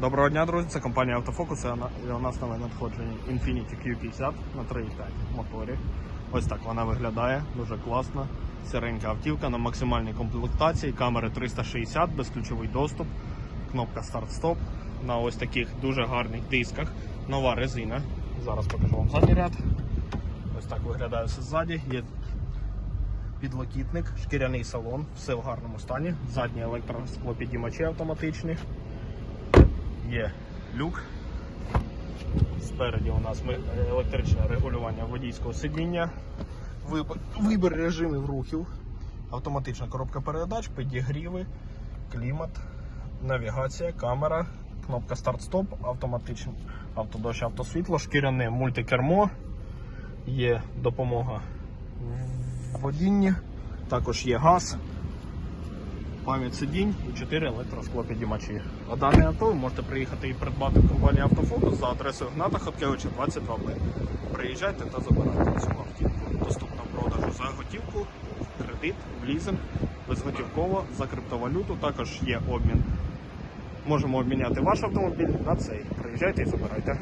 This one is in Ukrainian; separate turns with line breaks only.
Доброго дня, друзі. Це компанія Автофокус. І у нас нове надходження Infiniti Q50 на 3.5 моторі. Ось так вона виглядає, дуже класно. Сіренька автівка на максимальній комплектації, камери 360, безключовий доступ, кнопка старт-стоп на ось таких дуже гарних дисках. Нова резина. Зараз покажу вам задній ряд. Ось так виглядає все ззаді. Є підлокітник, шкіряний салон, все в гарному стані. Задні електросклопідіймачі автоматичні. Є люк. Спереді у нас електричне регулювання водійського сидіння, вибір, режимів рухів, автоматична коробка передач, підігріви, клімат, навігація, камера, кнопка старт-стоп, автоматичне автодощ, автосвітло, шкіряне мультикермо, є допомога в водінні, також є газ пам'ять сидінь і 4 електросклопідіймачі. А дане авто ви можете приїхати і придбати в компанії Автофокус за адресою Гната Хоткевича 22Б. Приїжджайте та забирайте цю автівку. Доступна в продажу за готівку, кредит, лізинг, безготівково, за криптовалюту. Також є обмін. Можемо обміняти ваш автомобіль на цей. Приїжджайте і забирайте.